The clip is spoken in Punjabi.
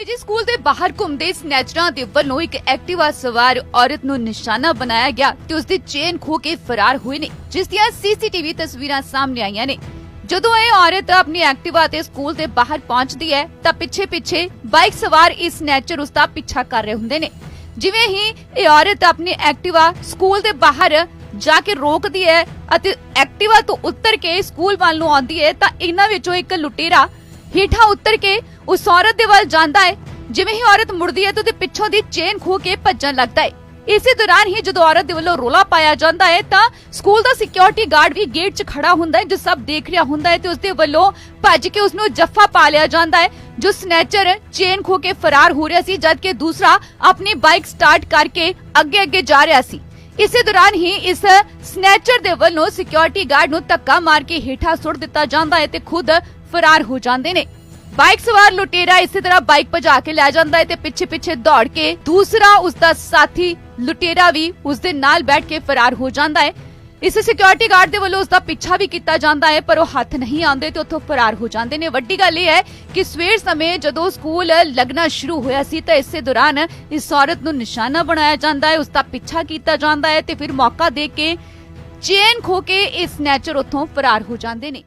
ਨਿੱਜੀ ਸਕੂਲ ਦੇ ਬਾਹਰ ਘੁੰਮਦੇ ਸਨੈਚਰਾਂ ਦੇ ਵੱਲੋਂ ਇੱਕ ਐਕਟਿਵਾ ਸਵਾਰ ਔਰਤ ਨੂੰ ਨਿਸ਼ਾਨਾ ਬਣਾਇਆ ਗਿਆ ਤੇ ਉਸ ਦੀ ਚੇਨ ਖੋ ਕੇ ਫਰਾਰ ਹੋਏ ਨੇ, ਜਿਸ ਦੀਆਂ ਸੀਸੀਟੀਵੀ ਤਸਵੀਰਾਂ ਸਾਹਮਣੇ ਆਈਆਂ ਨੇ। ਜਦੋਂ ਇਹ ਔਰਤ ਆਪਣੀ ਐਕਟਿਵਾ ਤੇ ਸਕੂਲ ਦੇ ਬਾਹਰ ਪਹੁੰਚਦੀ ਹੈ, ਤਾਂ ਪਿੱਛੇ-ਪਿੱਛੇ ਬਾਈਕ ਸਵਾਰ ਇਸ ਸਨੈਚਰ ਉਸ ਦਾ ਪਿੱਛਾ ਕਰ ਰਹੇ ਹੁੰਦੇ ਨੇ। ਜਿਵੇਂ ਹੀ ਇਹ ਔਰਤ ਆਪਣੀ ਐਕਟਿਵਾ ਸਕੂਲ ਦੇ ਬਾਹਰ ਜਾ ਕੇ ਰੋਕਦੀ ਹੈ ਅਤੇ ਐਕਟਿਵਾ ਤੋਂ ਉੱਤਰ ਕੇ ਸਕੂਲ ਵੱਲ ਨੂੰ ਆਉਂਦੀ ਹੈ, ਤਾਂ ਇਹਨਾਂ ਵਿੱਚੋਂ ਇੱਕ ਲੁਟੇਰਾ ਹੇਠਾਂ ਉੱਤਰ ਕੇ ਉਸ ਔਰਤ ਦੇ ਵੱਲ ਜਾਂਦਾ ਹੈ। ਜਿਵੇਂ ਹੀ ਔਰਤ ਮੁੜਦੀ ਹੈ ਤਾਂ ਉਹਦੇ ਪਿੱਛੋਂ ਦੀ ਚੇਨ ਖੋ ਕੇ ਭੱਜਣ ਲੱਗਦਾ ਹੈ। ਇਸੇ ਦੌਰਾਨ ਹੀ ਜਦੋਂ ਔਰਤ ਦੇ ਵੱਲੋਂ ਰੋਲਾ ਪਾਇਆ ਜਾਂਦਾ ਹੈ ਤਾਂ ਸਕੂਲ ਦਾ ਸਿਕਿਉਰਿਟੀ ਗਾਰਡ ਵੀ ਗੇਟ 'ਚ ਖੜਾ ਹੁੰਦਾ ਹੈ, ਜੋ ਸਭ ਦੇਖ ਰਿਹਾ ਹੁੰਦਾ ਹੈ ਤੇ ਉਸ ਦੇ ਵੱਲੋਂ ਭੱਜ ਕੇ ਉਸ ਨੂੰ ਜੱਫਾ ਪਾ ਲਿਆ ਜਾਂਦਾ ਹੈ, ਜੋ ਸਨੈਚਰ ਚੇਨ ਖੋ ਕੇ ਫਰਾਰ ਹੋ ਰਿਹਾ ਸੀ ਜਦ ਜਦਕਿ ਦੂਸਰਾ ਆਪਣੀ ਬਾਈਕ ਸਟਾਰਟ ਕਰਕੇ ਅੱਗੇ ਅੱਗੇ ਜਾ ਰਿਹਾ ਸੀ। ਇਸੇ ਦੌਰਾਨ ਹੀ ਇਸ ਸਨੈਚਰ ਦੇ ਵੱਲੋਂ ਸਿਕਿਉਰਿਟੀ ਗਾਰਡ ਨੂੰ ਧੱਕਾ ਮਾਰ ਕੇ ਹੇਠਾਂ ਸੁੱਟ ਦਿੱਤਾ ਜਾਂਦਾ ਹੈ ਤੇ ਖੁਦ ਫਰਾਰ ਹੋ ਜਾਂਦੇ ਨੇ। ਬਾਈਕ ਸਵਾਰ ਲੁਟੇਰਾ ਇਸੇ ਤਰ੍ਹਾਂ ਬਾਈਕ ਭਜਾ ਕੇ ਲੈ ਜਾਂਦਾ ਹੈ ਤੇ ਪਿੱਛੇ ਪਿੱਛੇ ਦੌੜ ਕੇ ਦੂਸਰਾ ਉਸ ਦਾ ਸਾਥੀ ਲੁਟੇਰਾ ਵੀ ਉਸ ਦੇ ਨਾਲ ਬੈਠ ਕੇ ਫਰਾਰ ਹੋ ਜਾਂਦਾ ਹੈ। ਇਸ ਸਿਕਿਉਰਿਟੀ ਗਾਰਡ ਦੇ ਵੱਲੋਂ ਉਸ ਦਾ ਪਿੱਛਾ ਵੀ ਕੀਤਾ ਜਾਂਦਾ ਹੈ, ਪਰ ਉਹ ਹੱਥ ਨਹੀਂ ਆਉਂਦੇ ਤੇ ਉੱਥੋਂ ਫਰਾਰ ਹੋ ਜਾਂਦੇ ਨੇ। ਵੱਡੀ ਗੱਲ ਇਹ ਹੈ ਕਿ ਸਵੇਰ ਸਮੇਂ ਜਦੋਂ ਸਕੂਲ ਲੱਗਣਾ ਸ਼ੁਰੂ ਹੋਇਆ ਸੀ ਤਾਂ ਇਸੇ ਦੌਰਾਨ ਇਸ ਔਰਤ ਨੂੰ ਨਿਸ਼ਾਨਾ ਬਣਾਇਆ ਜਾਂਦਾ ਹੈ ਉਸ ਦਾ ਪਿੱਛਾ ਕੀਤਾ ਜਾਂਦਾ ਹੈ ਤੇ ਫਿਰ ਮੌਕਾ ਦੇ ਕੇ ਚੇਨ ਖੋ ਕੇ ਇਸ ਨੈਚਰ ਉੱਥੋਂ ਫਰਾਰ ਹੋ ਜਾਂਦੇ ਨੇ।